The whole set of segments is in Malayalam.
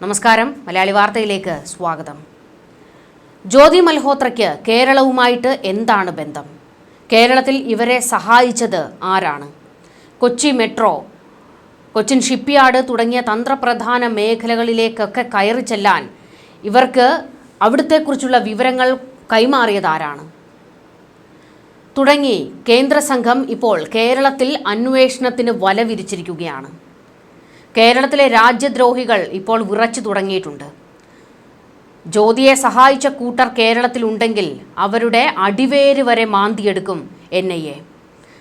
നമസ്കാരം. മലയാളി വാർത്തയിലേക്ക് സ്വാഗതം. ജ്യോതി മൽഹോത്രയ്ക്ക് കേരളവുമായിട്ട് എന്താണ് ബന്ധം? കേരളത്തിൽ ഇവരെ സഹായിച്ചത് ആരാണ്? കൊച്ചി മെട്രോ കൊച്ചിൻ ഷിപ്പ്യാർഡ് തുടങ്ങിയ തന്ത്രപ്രധാന മേഖലകളിലേക്കൊക്കെ കയറി ചെല്ലാൻ ഇവർക്ക് അവിടുത്തെക്കുറിച്ചുള്ള വിവരങ്ങൾ കൈമാറിയത് ആരാണ്? തുടങ്ങി കേന്ദ്ര സംഘം ഇപ്പോൾ കേരളത്തിൽ അന്വേഷണത്തിന് വല വിരിച്ചിരിക്കുകയാണ് കേരളത്തിലെ രാജ്യദ്രോഹികൾ ഇപ്പോൾ വിറച്ചു തുടങ്ങിയിട്ടുണ്ട്. ജ്യോതിയെ സഹായിച്ച കൂട്ടർ കേരളത്തിലുണ്ടെങ്കിൽ അവരുടെ അടിവേര് വരെ മാന്തിയെടുക്കും എൻ ഐ എ.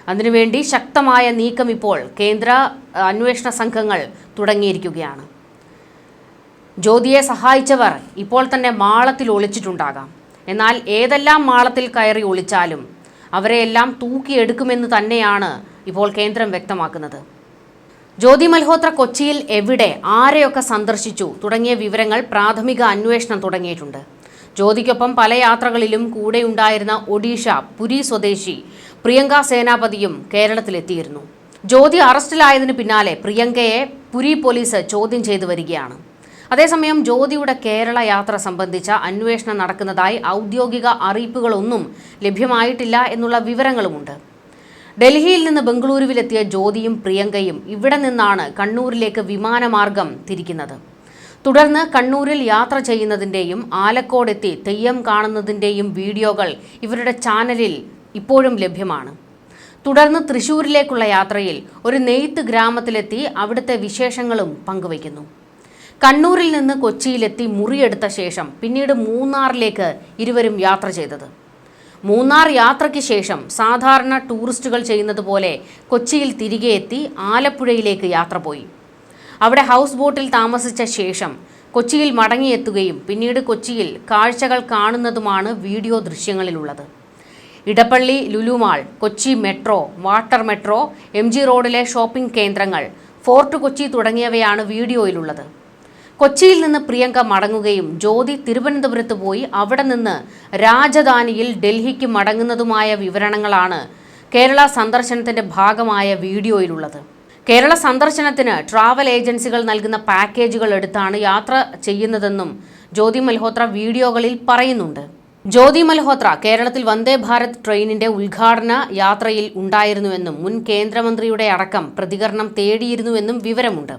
അതിനുവേണ്ടി ശക്തമായ നീക്കം ഇപ്പോൾ കേന്ദ്ര അന്വേഷണ സംഘങ്ങൾ തുടങ്ങിയിരിക്കുകയാണ്. ജ്യോതിയെ സഹായിച്ചവർ ഇപ്പോൾ തന്നെ മാളത്തിൽ ഒളിച്ചിട്ടുണ്ടാകാം. എന്നാൽ ഏതെല്ലാം മാളത്തിൽ കയറി ഒളിച്ചാലും അവരെയെല്ലാം തൂക്കിയെടുക്കുമെന്ന് തന്നെയാണ് ഇപ്പോൾ കേന്ദ്രം വ്യക്തമാക്കുന്നത്. ജ്യോതി മൽഹോത്ര കൊച്ചിയിൽ എവിടെ ആരെയൊക്കെ സന്ദർശിച്ചു തുടങ്ങിയ വിവരങ്ങൾ പ്രാഥമിക അന്വേഷണം തുടങ്ങിയിട്ടുണ്ട്. ജ്യോതിക്കൊപ്പം പല യാത്രകളിലും കൂടെയുണ്ടായിരുന്ന ഒഡീഷ പുരി സ്വദേശി പ്രിയങ്ക സേനാപതിയും കേരളത്തിലെത്തിയിരുന്നു. ജ്യോതി അറസ്റ്റിലായതിനു പിന്നാലെ പ്രിയങ്കയെ പുരി പോലീസ് ചോദ്യം ചെയ്തു വരികയാണ്. അതേസമയം ജ്യോതിയുടെ കേരള യാത്ര സംബന്ധിച്ച അന്വേഷണം നടക്കുന്നതായി ഔദ്യോഗിക അറിയിപ്പുകളൊന്നും ലഭ്യമായിട്ടില്ല എന്നുള്ള വിവരങ്ങളുമുണ്ട്. ഡൽഹിയിൽ നിന്ന് ബംഗളൂരുവിലെത്തിയ ജ്യോതിയും പ്രിയങ്കയും ഇവിടെ നിന്നാണ് കണ്ണൂരിലേക്ക് വിമാനമാർഗം തിരിക്കുന്നത്. തുടർന്ന് കണ്ണൂരിൽ യാത്ര ചെയ്യുന്നതിന്റെയും ആലക്കോടെത്തി തെയ്യം കാണുന്നതിന്റെയും വീഡിയോകൾ ഇവരുടെ ചാനലിൽ ഇപ്പോഴും ലഭ്യമാണ്. തുടർന്ന് തൃശൂരിലേക്കുള്ള യാത്രയിൽ ഒരു നെയ്ത്ത് ഗ്രാമത്തിലെത്തി അവിടുത്തെ വിശേഷങ്ങളും പങ്കുവയ്ക്കുന്നു. കണ്ണൂരിൽ നിന്ന് കൊച്ചിയിലെത്തി മുറിയെടുത്ത ശേഷം പിന്നീട് മൂന്നാറിലേക്ക് ഇരുവരും യാത്ര ചെയ്തത്. മൂന്നാർ യാത്രയ്ക്ക് ശേഷം സാധാരണ ടൂറിസ്റ്റുകൾ ചെയ്യുന്നത് പോലെ കൊച്ചിയിൽ തിരികെ എത്തി ആലപ്പുഴയിലേക്ക് യാത്ര പോയി. അവിടെ ഹൗസ് ബോട്ടിൽ താമസിച്ച ശേഷം കൊച്ചിയിൽ മടങ്ങിയെത്തുകയും പിന്നീട് കൊച്ചിയിൽ കാഴ്ചകൾ കാണുന്നതുമാണ് video ദൃശ്യങ്ങളിലുള്ളത്. Edappally Lulu mall Kochi metro water metro M റോഡിലെ ഷോപ്പിംഗ് കേന്ദ്രങ്ങൾ ഫോർട്ട് കൊച്ചി തുടങ്ങിയവയാണ് വീഡിയോയിലുള്ളത്. കൊച്ചിയിൽ നിന്ന് പ്രിയങ്ക മടങ്ങുകയും ജ്യോതി തിരുവനന്തപുരത്ത് പോയി അവിടെ നിന്ന് രാജധാനിയിൽ ഡൽഹിക്ക് മടങ്ങുന്നതുമായ വിവരണങ്ങളാണ് കേരള സന്ദർശനത്തിന്റെ ഭാഗമായ വീഡിയോയിലുള്ളത്. കേരള സന്ദർശനത്തിന് ട്രാവൽ ഏജൻസികൾ നൽകുന്ന പാക്കേജുകൾ എടുത്താണ് യാത്ര ചെയ്യുന്നതെന്നും ജ്യോതി മൽഹോത്ര വീഡിയോകളിൽ പറയുന്നുണ്ട്. ജ്യോതി മൽഹോത്ര കേരളത്തിൽ വന്ദേ ഭാരത് ട്രെയിനിന്റെ ഉദ്ഘാടന യാത്രയിൽ ഉണ്ടായിരുന്നുവെന്നും മുൻ കേന്ദ്രമന്ത്രിയുടെ അടക്കം പ്രതികരണം തേടിയിരുന്നുവെന്നും വിവരമുണ്ട്.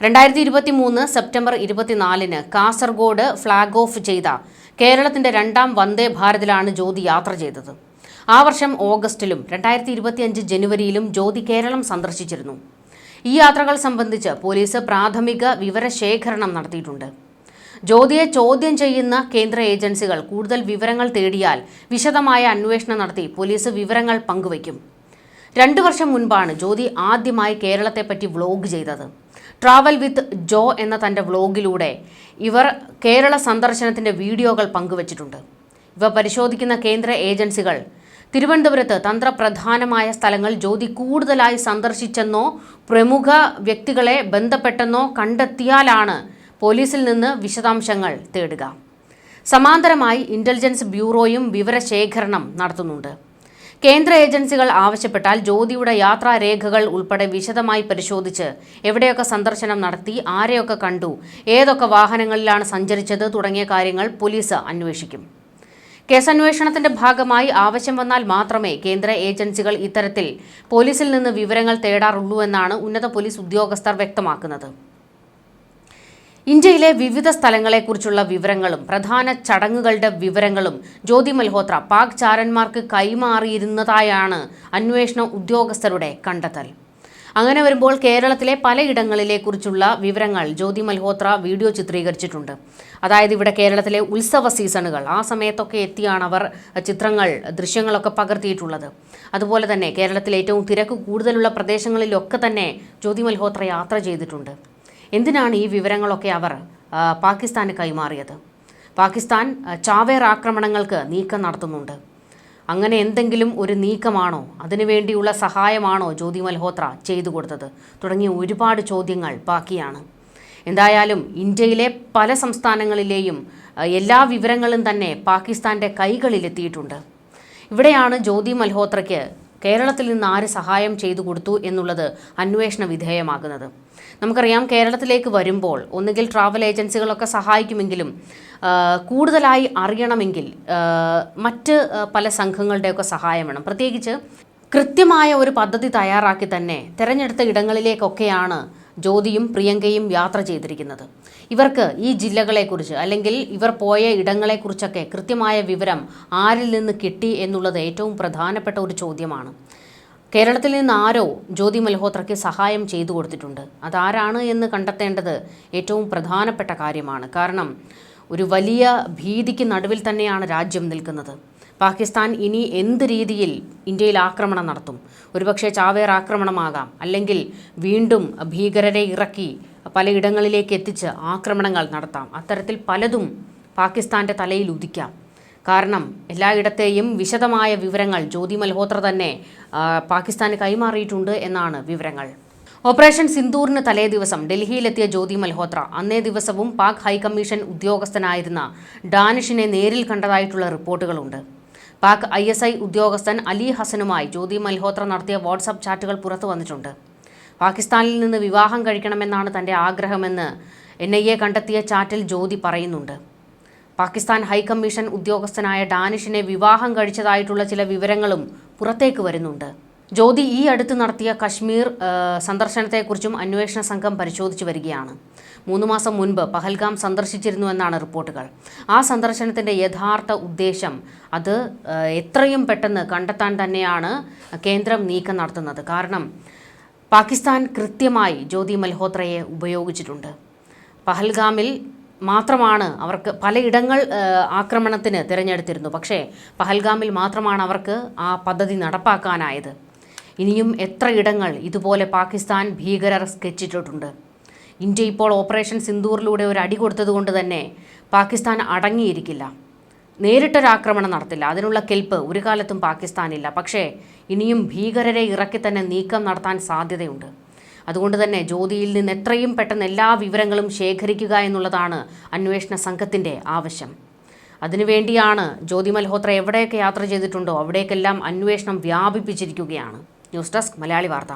രണ്ടായിരത്തി ഇരുപത്തി മൂന്ന് സെപ്റ്റംബർ ഇരുപത്തിനാലിന് കാസർഗോഡ് ഫ്ളാഗ് ഓഫ് ചെയ്ത കേരളത്തിന്റെ രണ്ടാം വന്ദേ ഭാരതിലാണ് ജ്യോതി യാത്ര ചെയ്തത്. ആ വർഷം ഓഗസ്റ്റിലും രണ്ടായിരത്തി ഇരുപത്തിയഞ്ച് ജനുവരിയിലും ജ്യോതി കേരളം സന്ദർശിച്ചിരുന്നു. ഈ യാത്രകൾ സംബന്ധിച്ച് പോലീസ് പ്രാഥമിക വിവരശേഖരണം നടത്തിയിട്ടുണ്ട്. ജ്യോതിയെ ചോദ്യം ചെയ്യുന്ന കേന്ദ്ര ഏജൻസികൾ കൂടുതൽ വിവരങ്ങൾ തേടിയാൽ വിശദമായ അന്വേഷണം നടത്തി പോലീസ് വിവരങ്ങൾ പങ്കുവയ്ക്കും. രണ്ടു വർഷം മുൻപാണ് ജ്യോതി ആദ്യമായി കേരളത്തെപ്പറ്റി വ്ലോഗ് ചെയ്തത്. ട്രാവൽ വിത്ത് ജോ എന്ന തന്റെ വ്ലോഗിലൂടെ ഇവർ കേരള സന്ദർശനത്തിന്റെ വീഡിയോകൾ പങ്കുവച്ചിട്ടുണ്ട്. ഇവ പരിശോധിക്കുന്ന കേന്ദ്ര ഏജൻസികൾ തിരുവനന്തപുരത്ത് തന്ത്രപ്രധാനമായ സ്ഥലങ്ങൾ ജ്യോതി കൂടുതലായി സന്ദർശിച്ചെന്നോ പ്രമുഖ വ്യക്തികളെ ബന്ധപ്പെട്ടെന്നോ കണ്ടെത്തിയാലാണ് പോലീസിൽ നിന്ന് വിശദാംശങ്ങൾ തേടുക. സമാന്തരമായി ഇന്റലിജൻസ് ബ്യൂറോയും വിവരശേഖരണം നടത്തുന്നുണ്ട്. കേന്ദ്ര ഏജൻസികൾ ആവശ്യപ്പെട്ടാൽ ജ്യോതിയുടെ യാത്രാരേഖകൾ ഉൾപ്പെടെ വിശദമായി പരിശോധിച്ച് എവിടെയൊക്കെ സന്ദർശനം നടത്തി ആരെയൊക്കെ കണ്ടു ഏതൊക്കെ വാഹനങ്ങളിലാണ് സഞ്ചരിച്ചത് തുടങ്ങിയ കാര്യങ്ങൾ പോലീസ് അന്വേഷിക്കും. കേസന്വേഷണത്തിന്റെ ഭാഗമായി ആവശ്യം വന്നാൽ മാത്രമേ കേന്ദ്ര ഏജൻസികൾ ഇത്തരത്തിൽ പോലീസിൽ നിന്ന് വിവരങ്ങൾ തേടാറുള്ളൂ എന്നാണ് ഉന്നത പോലീസ് ഉദ്യോഗസ്ഥർ വ്യക്തമാക്കുന്നത്. ഇന്ത്യയിലെ വിവിധ സ്ഥലങ്ങളെക്കുറിച്ചുള്ള വിവരങ്ങളും പ്രധാന ചടങ്ങുകളുടെ വിവരങ്ങളും ജ്യോതി മൽഹോത്ര പാക് ചാരന്മാർക്ക് കൈമാറിയിരുന്നതായാണ് അന്വേഷണ ഉദ്യോഗസ്ഥരുടെ കണ്ടെത്തൽ. അങ്ങനെ വരുമ്പോൾ കേരളത്തിലെ പലയിടങ്ങളിലെക്കുറിച്ചുള്ള വിവരങ്ങൾ ജ്യോതി മൽഹോത്ര വീഡിയോ ചിത്രീകരിച്ചിട്ടുണ്ട്. അതായത് ഇവിടെ കേരളത്തിലെ ഉത്സവ സീസണുകൾ ആ സമയത്തൊക്കെ എത്തിയാണ് അവർ ചിത്രങ്ങൾ ദൃശ്യങ്ങളൊക്കെ പകർത്തിയിട്ടുള്ളത്. അതുപോലെ തന്നെ കേരളത്തിലെ ഏറ്റവും തിരക്ക് കൂടുതലുള്ള പ്രദേശങ്ങളിലൊക്കെ തന്നെ ജ്യോതി മൽഹോത്ര യാത്ര ചെയ്തിട്ടുണ്ട്. എന്തിനാണ് ഈ വിവരങ്ങളൊക്കെ അവർ പാകിസ്ഥാന് കൈമാറിയത്? പാകിസ്ഥാൻ ചാവേർ ആക്രമണങ്ങൾക്ക് നീക്കം നടത്തുന്നുണ്ട്. അങ്ങനെ എന്തെങ്കിലും ഒരു നീക്കമാണോ? അതിനുവേണ്ടിയുള്ള സഹായമാണോ ജ്യോതി മൽഹോത്ര ചെയ്തു കൊടുത്തത്? തുടങ്ങിയ ഒരുപാട് ചോദ്യങ്ങൾ ബാക്കിയാണ്. എന്തായാലും ഇന്ത്യയിലെ പല സംസ്ഥാനങ്ങളിലെയും എല്ലാ വിവരങ്ങളും തന്നെ പാകിസ്ഥാന്റെ കൈകളിലെത്തിയിട്ടുണ്ട്. ഇവിടെയാണ് ജ്യോതി മൽഹോത്രയ്ക്ക് കേരളത്തിൽ നിന്ന് ആര് സഹായം ചെയ്തു കൊടുത്തു എന്നുള്ളത് അന്വേഷണ വിധേയമാകുന്നത്. നമുക്കറിയാം കേരളത്തിലേക്ക് വരുമ്പോൾ ഒന്നുകിൽ ട്രാവൽ ഏജൻസികളൊക്കെ സഹായിക്കുമെങ്കിലും കൂടുതലായി അറിയണമെങ്കിൽ മറ്റ് പല സംഘങ്ങളുടെയൊക്കെ സഹായം വേണം. പ്രത്യേകിച്ച് കൃത്യമായ ഒരു പദ്ധതി തയ്യാറാക്കി തന്നെ തിരഞ്ഞെടുത്ത ഇടങ്ങളിലേക്കൊക്കെയാണ് ജ്യോതിയും പ്രിയങ്കയും യാത്ര ചെയ്തിരിക്കുന്നത്. ഇവർക്ക് ഈ ജില്ലകളെക്കുറിച്ച് അല്ലെങ്കിൽ ഇവർ പോയ ഇടങ്ങളെക്കുറിച്ചൊക്കെ കൃത്യമായ വിവരം ആരിൽ നിന്ന് കിട്ടി എന്നുള്ളത് ഏറ്റവും പ്രധാനപ്പെട്ട ഒരു ചോദ്യമാണ്. കേരളത്തിൽ നിന്ന് ആരോ ജ്യോതി മൽഹോത്രയ്ക്ക് സഹായം ചെയ്തു കൊടുത്തിട്ടുണ്ട്. അതാരാണ് എന്ന് കണ്ടെത്തേണ്ടത് ഏറ്റവും പ്രധാനപ്പെട്ട കാര്യമാണ്. കാരണം ഒരു വലിയ ഭീതിക്ക് നടുവിൽ തന്നെയാണ് രാജ്യം നിൽക്കുന്നത്. പാകിസ്ഥാൻ ഇനി എന്ത് രീതിയിൽ ഇന്ത്യയിൽ ആക്രമണം നടത്തും? ഒരുപക്ഷെ ചാവേർ ആക്രമണമാകാം. അല്ലെങ്കിൽ വീണ്ടും ഭീകരരെ ഇറക്കി പലയിടങ്ങളിലേക്ക് എത്തിച്ച് ആക്രമണങ്ങൾ നടത്താം. അത്തരത്തിൽ പലതും പാകിസ്ഥാന്റെ തലയിൽ ഉദിക്കാം. കാരണം എല്ലായിടത്തെയും വിശദമായ വിവരങ്ങൾ ജ്യോതി മൽഹോത്ര തന്നെ പാകിസ്ഥാന് കൈമാറിയിട്ടുണ്ട് എന്നാണ് വിവരങ്ങൾ. ഓപ്പറേഷൻ സിന്ദൂറിന് തലേ ദിവസം ഡൽഹിയിലെത്തിയ ജ്യോതി മൽഹോത്ര അന്നേ ദിവസവും പാക് ഹൈക്കമ്മീഷൻ ഉദ്യോഗസ്ഥനായിരുന്ന ഡാനിഷിനെ നേരിൽ കണ്ടതായിട്ടുള്ള റിപ്പോർട്ടുകളുണ്ട്. പാക് ഐ എസ് ഐ ഉദ്യോഗസ്ഥൻ അലി ഹസനുമായി ജ്യോതി മൽഹോത്ര നടത്തിയ വാട്സാപ്പ് ചാറ്റുകൾ പുറത്തു വന്നിട്ടുണ്ട്. പാകിസ്ഥാനിൽ നിന്ന് വിവാഹം കഴിക്കണമെന്നാണ് തന്റെ ആഗ്രഹമെന്ന് എൻ ഐ എ കണ്ടെത്തിയ ചാറ്റിൽ ജ്യോതി പറയുന്നുണ്ട്. പാകിസ്ഥാൻ ഹൈക്കമ്മീഷൻ ഉദ്യോഗസ്ഥനായ ഡാനിഷിനെ വിവാഹം കഴിച്ചതായിട്ടുള്ള ചില വിവരങ്ങളും പുറത്തേക്ക് വരുന്നുണ്ട്. ജ്യോതി ഈ അടുത്ത് നടത്തിയ കശ്മീർ സന്ദർശനത്തെക്കുറിച്ചും അന്വേഷണ സംഘം പരിശോധിച്ചു വരികയാണ്. മൂന്ന് മാസം മുൻപ് പഹൽഗാം സന്ദർശിച്ചിരുന്നുവെന്നാണ് റിപ്പോർട്ടുകൾ. ആ സന്ദർശനത്തിന്റെ യഥാർത്ഥ ഉദ്ദേശം അത് എത്രയും പെട്ടെന്ന് കണ്ടെത്താൻ തന്നെയാണ് കേന്ദ്രം നീക്കം നടത്തുന്നത്. കാരണം പാകിസ്ഥാൻ കൃത്യമായി ജ്യോതി മൽഹോത്രയെ ഉപയോഗിച്ചിട്ടുണ്ട്. പഹൽഗാമിൽ മാത്രമാണ് അവർക്ക് പലയിടങ്ങൾ ആക്രമണത്തിന് തിരഞ്ഞെടുത്തിരുന്നു. പക്ഷേ പഹൽഗാമിൽ മാത്രമാണ് അവർക്ക് ആ പദ്ധതി നടപ്പാക്കാനായത്. ഇനിയും എത്ര ഇടങ്ങൾ ഇതുപോലെ പാകിസ്ഥാൻ ഭീകരർ സ്കെച്ചിട്ടിട്ടുണ്ട്. ഇന്ത്യ ഇപ്പോൾ ഓപ്പറേഷൻ സിന്ദൂറിലൂടെ ഒരു അടി കൊടുത്തതുകൊണ്ട് തന്നെ പാകിസ്ഥാൻ അടങ്ങിയിരിക്കില്ല. നേരിട്ടൊരാക്രമണം നടത്തില്ല. അതിനുള്ള കെൽപ്പ് ഒരു കാലത്തും പാകിസ്ഥാനില്ല. പക്ഷേ ഇനിയും ഭീകരരെ ഇറക്കി തന്നെ നീക്കം നടത്താൻ സാധ്യതയുണ്ട്. അതുകൊണ്ട് തന്നെ ജ്യോതിയിൽ നിന്ന് എത്രയും പെട്ടെന്ന് എല്ലാ വിവരങ്ങളും ശേഖരിക്കുക എന്നുള്ളതാണ് അന്വേഷണ സംഘത്തിന്റെ ആവശ്യം. അതിനുവേണ്ടിയാണ് ജ്യോതി മൽഹോത്ര എവിടെയൊക്കെ യാത്ര ചെയ്തിട്ടുണ്ടോ അവിടേക്കെല്ലാം അന്വേഷണം വ്യാപിപ്പിച്ചിരിക്കുകയാണ്. ന്യൂസ് ഡെസ്ക് മലയാളി വാർത്ത.